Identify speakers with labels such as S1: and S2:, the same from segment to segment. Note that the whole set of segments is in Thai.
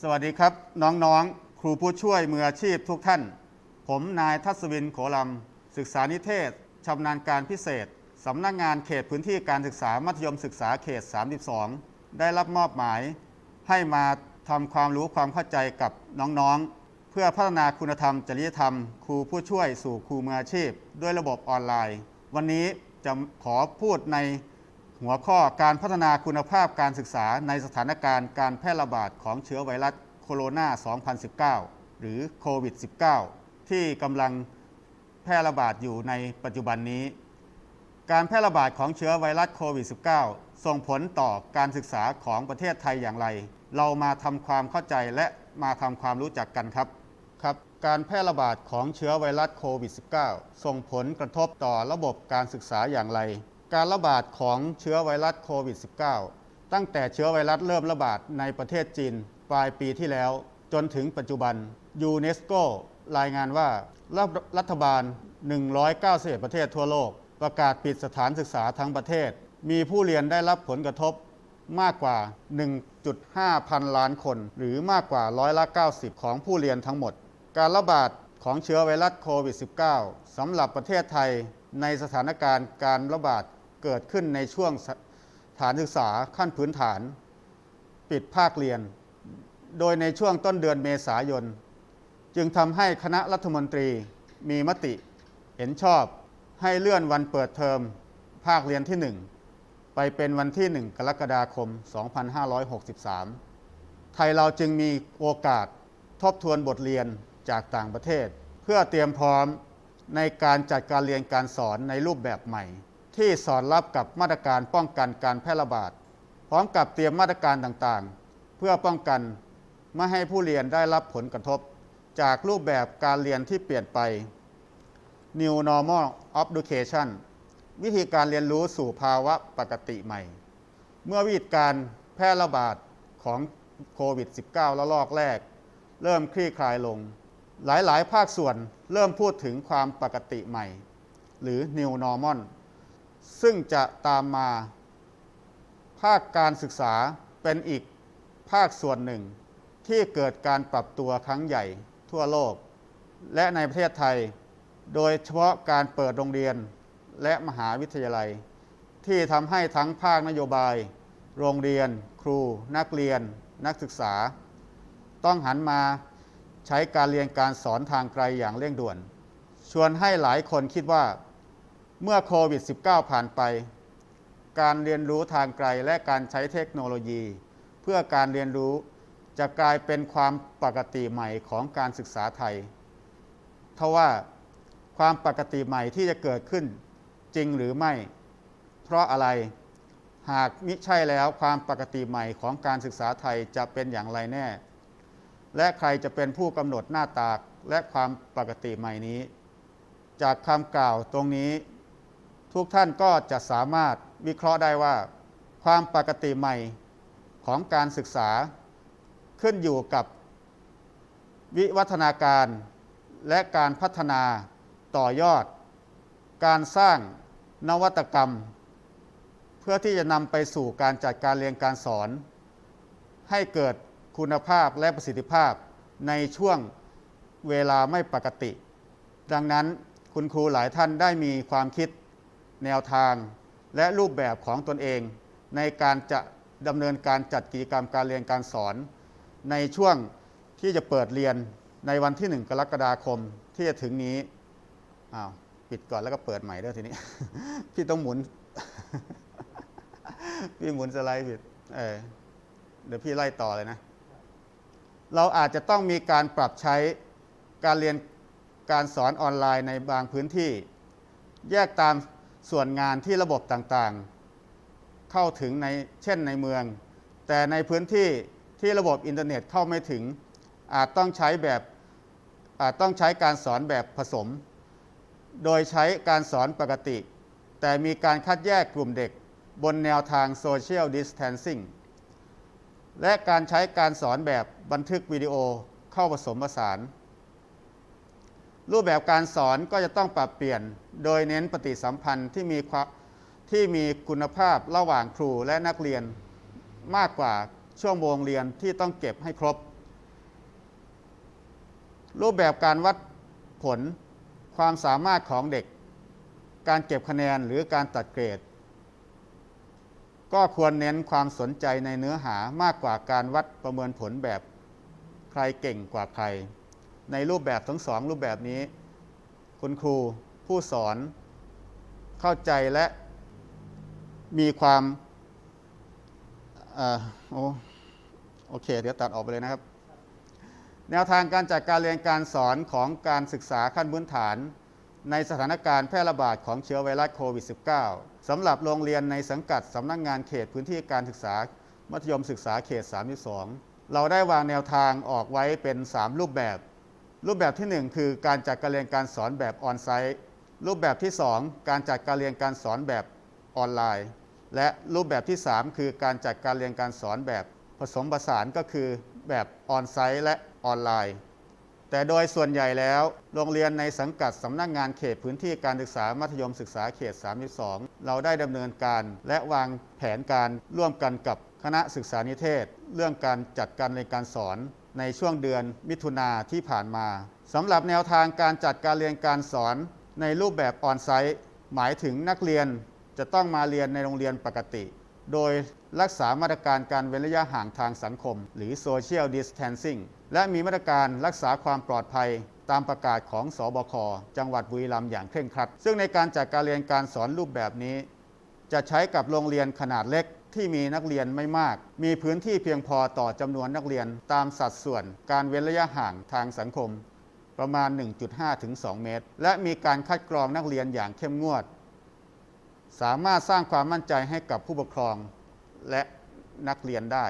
S1: สวัสดีครับ น้องๆ ครูผู้ช่วยมืออาชีพทุกท่าน ผมนายทัศวินโขลำศึกษานิเทศชำนาญการพิเศษสำนักงานเขตพื้นที่การศึกษามัธยมศึกษาเขต 32 ได้รับมอบหมาย ให้มาทำความรู้ความเข้าใจกับน้องๆ เพื่อพัฒนาคุณธรรมจริยธรรม ครูผู้ช่วยสู่ครูมืออาชีพ ด้วยระบบออนไลน์ วันนี้จะขอพูดใน หัวข้อการพัฒนาคุณภาพการศึกษาในสถานการณ์การแพร่ระบาดของเชื้อไวรัสโคโรนา 2019 หรือโควิด -19 ที่กำลังแพร่ระบาดอยู่ในปัจจุบันนี้ การแพร่ระบาดของเชื้อไวรัสโควิด -19 ส่งผลต่อการศึกษาของประเทศไทยอย่างไร เรามาทำความเข้าใจและมาทำความรู้จักกันครับครับการแพร่ระบาดของเชื้อไวรัสโควิด -19 ส่งผลกระทบต่อระบบการศึกษาอย่างไร การระบาดของเชื้อไวรัสโควิด -19 ตั้งแต่เชื้อไวรัสเริ่มระบาดในประเทศจีน ปลายปีที่แล้ว จนถึงปัจจุบันยูเนสโกรายงานว่ารัฐรัฐบาล 191 ประเทศทั่วโลก ประกาศปิดสถานศึกษาทั้งประเทศ มีผู้เรียนได้รับผลกระทบมากกว่า 1.5 พันล้านคน หรือมากกว่าร้อยละ 90 ของผู้เรียนทั้งหมด การระบาดของเชื้อไวรัสโควิด -19 สำหรับประเทศไทย ในสถานการณ์การระบาดเกิดขึ้นในช่วงฐานศึกษาขั้นพื้นฐาน ปิดภาคเรียน โดยในช่วงต้นเดือนเมษายน จึงทำให้คณะรัฐมนตรีมีมติเห็นชอบให้เลื่อนวันเปิดเทอมภาคเรียนที่ 1 ไปเป็นวันที่ 1 กรกฎาคม 2563 ไทยเราจึงมีโอกาสทบทวนบทเรียนจากต่างประเทศ เพื่อเตรียมพร้อม ในการจัดการเรียนการสอนในรูปแบบใหม่ ที่สอดรับกับมาตรการป้องกันการแพร่ระบาด พร้อมกับเตรียมมาตรการต่างๆ เพื่อป้องกันไม่ให้ผู้เรียนได้รับผลกระทบ จากรูปแบบการเรียนที่เปลี่ยนไป New Normal of Education วิธีการเรียนรู้สู่ภาวะปกติใหม่ เมื่อวิกฤตการแพร่ระบาดของโควิด -19 ระลอกแรก เริ่มคลี่คลายลง หลาย ๆ ภาคส่วนเริ่มพูดถึงความปกติใหม่ หรือ New Normal ซึ่งจะตามมา ภาคการศึกษาเป็นอีกภาคส่วนหนึ่ง ที่เกิดการปรับตัวครั้งใหญ่ทั่วโลก และในประเทศไทย โดยเฉพาะการเปิดโรงเรียนและมหาวิทยาลัย ที่ทำให้ทั้งภาคนโยบาย โรงเรียน ครู นักเรียน นักศึกษา ต้องหันมา ใช้การเรียนการสอนทางไกลอย่างเร่งด่วน ชวนให้หลายคนคิดว่าเมื่อโควิด -19 ผ่านไป การเรียนรู้ทางไกลและการใช้เทคโนโลยี เพื่อการเรียนรู้จะกลายเป็นความปกติใหม่ของการศึกษาไทย ทว่าความปกติใหม่ที่จะเกิดขึ้นจริงหรือไม่ เพราะอะไร หากมิใช่แล้วความปกติใหม่ของการศึกษาไทยจะเป็นอย่างไรแน่ และใครจะเป็นผู้กำหนดหน้าตาและความปกติใหม่นี้ จากคำกล่าวตรงนี้ ทุกท่านก็จะสามารถวิเคราะห์ได้ว่า ความปกติใหม่ของการศึกษา ขึ้นอยู่กับ วิวัฒนาการและการพัฒนาต่อยอด การสร้างนวัตกรรม เพื่อที่จะนำไปสู่การจัดการเรียนการสอน ให้เกิด คุณภาพและประสิทธิภาพในช่วงเวลาไม่ปกติ ดังนั้นคุณครูหลายท่านได้มีความคิดแนวทาง และรูปแบบของตนเอง ในการจะดำเนินการจัดกิจกรรมการเรียนการสอน ในช่วงที่จะเปิดเรียนในวันที่ 1 กรกฎาคมที่จะถึงนี้อ้าวปิดก่อนแล้วก็เปิดใหม่ด้วยทีนี้ พี่ต้องหมุน พี่หมุนสไลด์ผิดเออเดี๋ยวพี่ไล่ต่อเลยนะ เราอาจจะต้องมีการปรับใช้การเรียนการสอนออนไลน์ในบางพื้นที่ แยกตามส่วนงานที่ระบบต่างๆ เข้าถึงในเช่นในเมือง แต่ในพื้นที่ที่ระบบอินเทอร์เน็ตเข้าไม่ถึง อาจต้องใช้แบบอาจต้องใช้การสอนแบบผสม โดยใช้การสอนปกติ แต่มีการคัดแยกกลุ่มเด็กบนแนวทางโซ และการใช้การสอนแบบบันทึกวิดีโอเข้าผสมผสาน รูปแบบการสอนก็จะต้องปรับเปลี่ยน โดยเน้นปฏิสัมพันธ์ที่มีที่มีคุณภาพระหว่างครูและนักเรียนมากกว่าช่วโมงเรียนที่ต้องเก็บให้ครบ รูปแบบการวัดผลความสามารถของเด็ก การเก็บคะแนนหรือการตัดเกรด ก็ควรเน้นความสนใจในเนื้อหามากกว่าการวัดประเมินผลแบบใครเก่งกว่าใคร ในรูปแบบทั้งสองรูปแบบนี้ คุณครูผู้สอน เข้าใจและมีความเอ่อโอโอเค เดี๋ยวตัดออกไปเลยนะครับ แนวทางการจัดการเรียนการสอนของการศึกษาขั้นพื้นฐาน ในสถานการณ์แพร่ระบาดของเชื้อไวรัสโควิด -19 สำหรับโรงเรียนในสังกัดสำนักงงานเขตพื้นที่การศึกษา มัธยมศึกษาเขต 32 เราได้วางแนวทางออกไว้เป็น 3 รูปแบบ รูปแบบที่ 1 คือการจัดการเรียนการสอนแบบออนไซต์ รูปแบบที่ 2 การจัดการเรียนการสอนแบบออนไลน์ และรูปแบบที่ 3 คือการจัดการเรียนการสอนแบบผสมผสานก็คือแบบออนไซต์และออนไลน์ แต่โดยส่วนใหญ่แล้ว โรงเรียนในสังกัดสำนักงงานเขตพื้นที่การศึกษามัธยมศึกษาเขต 32 เราได้ดำเนินการ และวางแผนการร่วมกันกับคณะศึกษานิเทศ เรื่องการจัดการเรียนการสอนในช่วงเดือนมิถุนาที่ผ่านมาสำหรับแนวทางการจัดการเรียนการสอนในรูปแบบออนไซต์ หมายถึงนักเรียนจะต้องมาเรียนในโรงเรียนปกติ โดยรักษามาตรการการเว้นระยะห่างทางสังคม หรือ Social Distancing และมีมาตรการรักษาความปลอดภัยตามประกาศของสอบค จังหวัดบุรีรัมย์อย่างเคร่งครัด ซึ่งในการจัดการเรียนการสอนรูปแบบนี้ จะใช้กับโรงเรียนขนาดเล็กที่มีนักเรียนไม่มาก มีพื้นที่เพียงพอต่อจำนวนนักเรียนตามสัดส่วนการเว้นระยะห่างทางสังคม ประมาณ 1.5 ถึง 2 เมตร และมีการคัดกรองนักเรียนอย่างเข้มงวด สามารถสร้างความมั่นใจให้กับผู้ปกครองและนักเรียนได้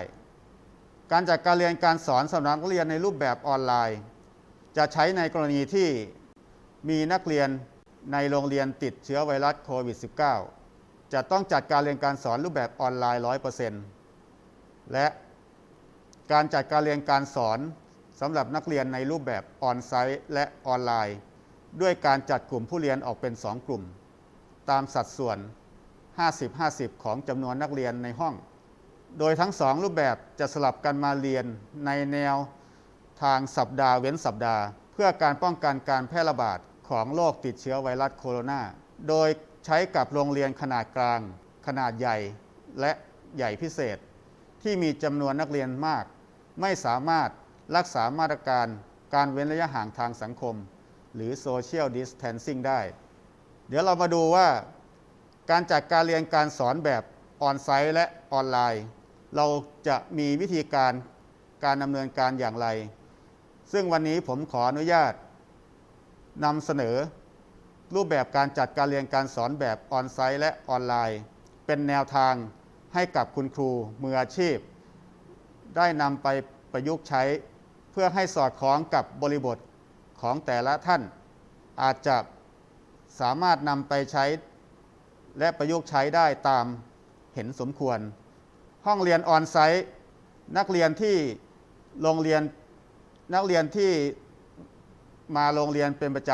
S1: การจัดการเรียนการสอนสำหรับนักเรียนในรูปแบบออนไลน์ จะใช้ในกรณีที่มีนักเรียนในโรงเรียนติดเชื้อไวรัสโควิด -19 จะต้องจัดการเรียนการสอนรูปแบบออนไลน์ 100%และการจัดการเรียนการสอนสำหรับนักเรียนในรูปแบบออนไซต์และออนไลน์ ด้วยการจัดกลุ่มผู้เรียนออกเป็น 2 กลุ่ม ตามสัดส่วน 50-50 ของจำนวนนักเรียนในห้อง โดยทั้งสองรูปแบบจะสลับกันมาเรียนในแนวทางสัปดาห์เว้นสัปดาห์ เพื่อการป้องกันการแพร่ระบาดของโรคติดเชื้อไวรัสโคโรนา โดยใช้กับโรงเรียนขนาดกลาง ขนาดใหญ่ และใหญ่พิเศษ ที่มีจำนวนนักเรียนมาก ไม่สามารถรักษามาตรการการเว้นระยะห่างทางสังคม หรือ Social Distancing ได้ เดี๋ยวเรามาดูว่า การจัดการเรียนการสอนแบบออนไซต์และออนไลน์ เราจะมีวิธีการการดำเนินการอย่างไร ซึ่งวันนี้ผมขออนุญาตนำเสนอ รูปแบบการจัดการเรียนการสอนแบบออนไซต์และออนไลน์ เป็นแนวทางให้กับคุณครูมืออาชีพ ได้นำไปประยุกต์ใช้เพื่อให้สอดคล้องกับบริบทของแต่ละท่าน อาจจะสามารถนำไปใช้ และประยุกต์ใช้ได้ตามเห็นสมควร ห้องเรียนออนไซต์นักเรียนที่โรงเรียนนักเรียนที่มาโรงเรียนเป็นประจ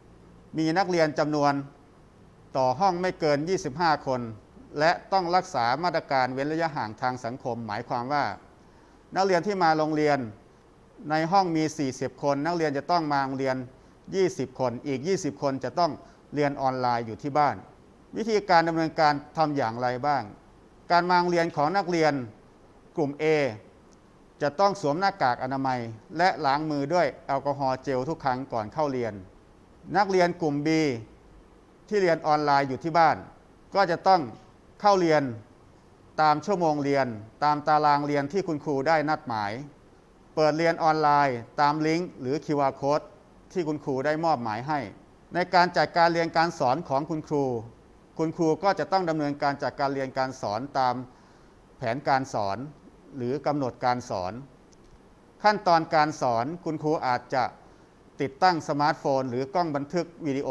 S1: ำ มีนักเรียนจำนวนต่อห้องไม่เกิน 25 คน และต้องรักษามาตรการเว้นระยะห่างทางสังคม หมายความว่า นักเรียนที่มาโรงเรียนในห้องมี 40 คน นักเรียนจะต้องมาโรงเรียน 20 คน อีก 20 คนจะต้องเรียนออนไลน์อยู่ที่บ้าน วิธีการดำเนินการทำอย่างไรบ้าง การมาโรงเรียนของนักเรียนกลุ่ม A จะต้องสวมหน้ากากอนามัย และล้างมือด้วยแอลกอฮอล์เจลทุกครั้งก่อนเข้าเรียน นักเรียนกลุ่ม B ที่เรียนออนไลน์อยู่ที่บ้าน ก็จะต้องเข้าเรียนตามชั่วโมงเรียน ตามตารางเรียนที่คุณครูได้นัดหมาย เปิดเรียนออนไลน์ ตามลิงก์หรือ QR Code ที่คุณครูได้มอบหมายให้ ในการจัดการเรียนการสอนของคุณครู คุณครูก็จะต้องดำเนินการจัดการเรียนการสอนตามแผนการสอน หรือกำหนดการสอน ขั้นตอนการสอนคุณครูอาจจะติดตั้งสมาร์ทโฟน หรือกล้องบันทึกวิดีโอ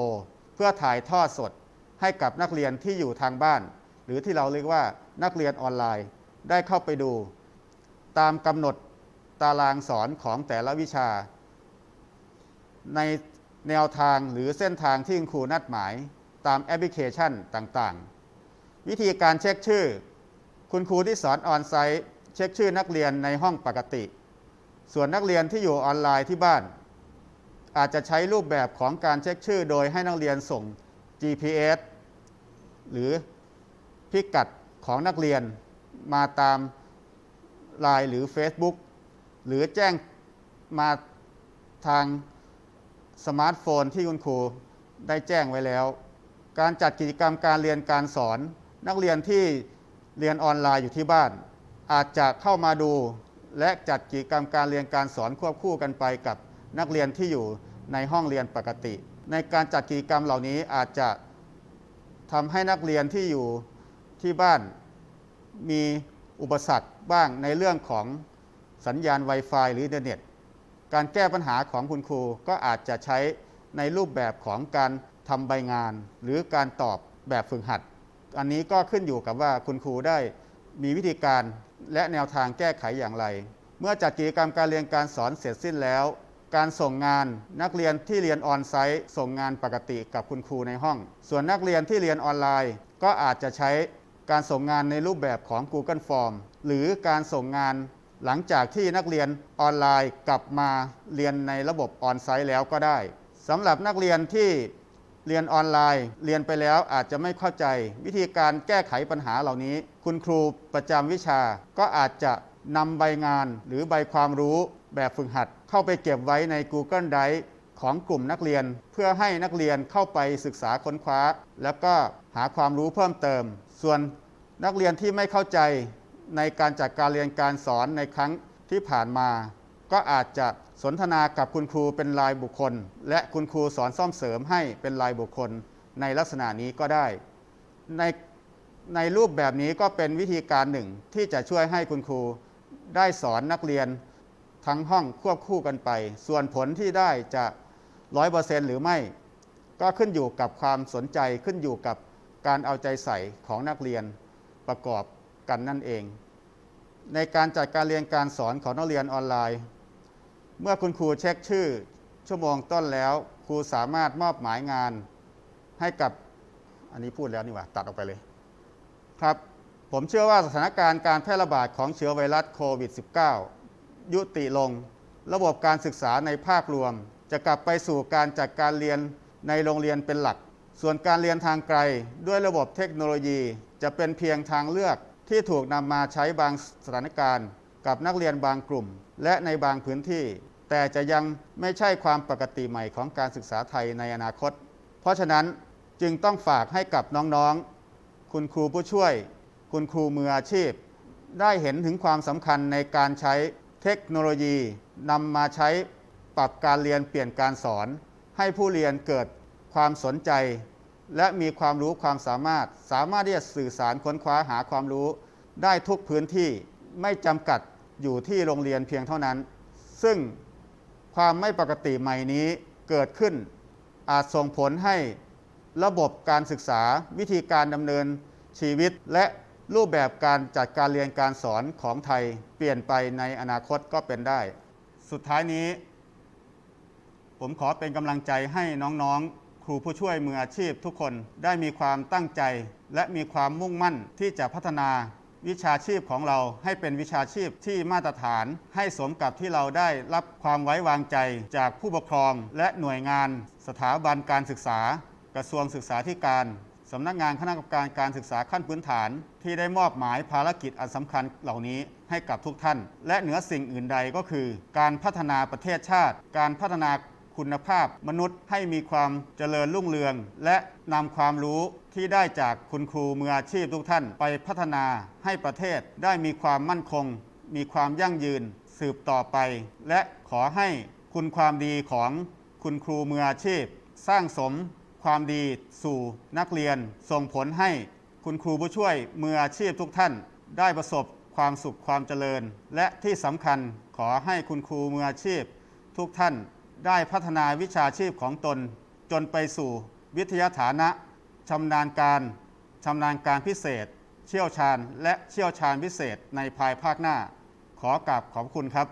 S1: เพื่อถ่ายทอดสดให้กับนักเรียนที่อยู่ทางบ้าน หรือที่เราเรียกว่านักเรียนออนไลน์ได้เข้าไปดู ตามกำหนดตารางสอนของแต่ละวิชา ในแนวทางหรือเส้นทางที่คุณครูนัดหมาย ตามแอปพลิเคชันต่างๆ วิธีการเช็คชื่อ คุณครูที่สอนออนไซต์เช็คชื่อนักเรียนในห้องปกติ ส่วนนักเรียนที่อยู่ออนไลน์ที่บ้าน อาจจะใช้รูปแบบของการเช็คชื่อ โดยให้นักเรียนส่ง GPS หรือพิกัดของนักเรียนมาตาม Line หรือ Facebook หรือแจ้งมาทางสมาร์ทโฟนที่คุณครูได้แจ้งไว้แล้ว การจัดกิจกรรมการเรียนการสอน นักเรียนที่เรียนออนไลน์อยู่ที่บ้าน อาจจะเข้ามาดูและจัดกิจกรรมการเรียนการสอนควบคู่กันไปกับนักเรียนที่อยู่ในห้องเรียนปกติ ในการจัดกิจกรรมเหล่านี้อาจจะทำให้นักเรียนที่อยู่ที่บ้านมีอุปสรรคบ้างในเรื่องของสัญญาณ Wi-Fi หรืออินเทอร์เน็ต การแก้ปัญหาของคุณครูก็อาจจะใช้ในรูปแบบของการ ทำใบงาน หรือการตอบแบบฝึกหัด อันนี้ก็ขึ้นอยู่กับว่าคุณครูได้มีวิธีการและแนวทางแก้ไขอย่างไร เมื่อจัดกิจกรรมการเรียนการสอนเสร็จสิ้นแล้ว การส่งงานนักเรียนที่เรียนออนไซต์ส่งงานปกติกับคุณครูในห้อง ส่วนนักเรียนที่เรียนออนไลน์ ก็อาจจะใช้การส่งงานในรูปแบบของ Google Form หรือการส่งงานหลังจากที่นักเรียนออนไลน์กลับมาเรียนในระบบออนไซต์แล้วก็ได้สำหรับนักเรียนที่ เรียนออนไลน์ เรียนไปแล้วอาจจะไม่เข้าใจ วิธีการแก้ไขปัญหาเหล่านี้ คุณครูประจำวิชา ก็อาจจะนำใบงานหรือใบความรู้แบบฝึกหัด เข้าไปเก็บไว้ใน Google Drive ของกลุ่มนักเรียนเพื่อให้นักเรียนเข้าไปศึกษาค้นคว้า แล้วก็หาความรู้เพิ่มเติม ส่วนนักเรียนที่ไม่เข้าใจในการจัดการเรียนการสอนในครั้งที่ผ่านมา ก็อาจจะ สนทนากับคุณครูเป็นรายบุคคล และคุณครูสอนซ่อมเสริมให้เป็นรายบุคคลในลักษณะนี้ก็ได้ ในในรูปแบบนี้ก็เป็นวิธีการหนึ่งที่จะช่วยให้คุณครูได้สอนนักเรียนทั้งห้องควบคู่กันไป ส่วนผลที่ได้จะร้อยเปอร์เซ็นหรือไม่ ก็ขึ้นอยู่กับความสนใจขึ้นอยู่กับการเอาใจใส่ของนักเรียนประกอบกันนั่นเอง ในการจัดการเรียนการสอนของนักเรียนออนไลน์ เมื่อคุณครูเช็คชื่อ ชั่วโมงต้นแล้ว ครูสามารถมอบหมายงานให้กับอันนี้พูดแล้วนี่ว่าตัดออกไปเลยครับผมเชื่อว่าสถานการณ์การแพร่ระบาดของเชื้อไวรัสโควิด -19 ยุติลง ระบบการศึกษาในภาพรวม จะกลับไปสู่การจัดการเรียนในโรงเรียนเป็นหลัก ส่วนการเรียนทางไกล ด้วยระบบเทคโนโลยี จะเป็นเพียงทางเลือกที่ถูกนำมาใช้บางสถานการณ์ กับนักเรียนบางกลุ่ม และในบางพื้นที่ แต่จะยังไม่ใช่ความปกติใหม่ของการศึกษาไทยในอนาคต เพราะฉะนั้นจึงต้องฝากให้กับน้องๆ คุณครูผู้ช่วย คุณครูมืออาชีพ ได้เห็นถึงความสำคัญในการใช้เทคโนโลยีนำมาใช้ปรับการเรียนเปลี่ยนการสอน ให้ผู้เรียนเกิดความสนใจ และมีความรู้ความสามารถ สามารถที่จะสื่อสารค้นคว้าหาความรู้ได้ทุกพื้นที่ไม่จำกัด อยู่ที่โรงเรียนเพียงเท่านั้น ซึ่งความไม่ปกติใหม่นี้เกิดขึ้น อาจส่งผลให้ระบบการศึกษาวิธีการดำเนินชีวิต และรูปแบบการจัดการเรียนการสอนของไทยเปลี่ยนไปในอนาคตก็เป็นได้ สุดท้ายนี้ ผมขอเป็นกำลังใจให้น้องๆ ครูผู้ช่วยมืออาชีพทุกคนได้มีความตั้งใจ และมีความมุ่งมั่นที่จะพัฒนา วิชาชีพของเราให้เป็นวิชาชีพที่มาตรฐาน ให้สมกับที่เราได้รับความไว้วางใจจากผู้ปกครอง และหน่วยงาน สถาบันการศึกษา กระทรวงศึกษาธิการสำนักงานคณะกรรมการการศึกษาขั้นพื้นฐาน ที่ได้มอบหมายภารกิจอันสำคัญเหล่านี้ให้กับทุกท่าน และเหนือสิ่งอื่นใดก็คือ การพัฒนาประเทศชาติ การพัฒนา คุณภาพมนุษย์ให้มีความเจริญรุ่งเรือง และนำความรู้ที่ได้จากคุณครูมืออาชีพทุกท่านไปพัฒนาให้ประเทศได้มีความมั่นคง มีความยั่งยืนสืบต่อไป และขอให้คุณความดีของคุณครูมืออาชีพ สร้างสมความดีสู่นักเรียนส่งผลให้คุณครูผู้ช่วยมืออาชีพทุกท่าน ได้ประสบความสุขความเจริญ และที่สำคัญขอให้คุณครูมืออาชีพ ทุกท่าน ได้พัฒนาวิชาชีพของตนจนไปสู่วิทยาฐานะชำนาญการชำนาญการพิเศษ เชี่ยวชาญและเชี่ยวชาญพิเศษในภายภาคหน้า ขอกราบขอบคุณครับ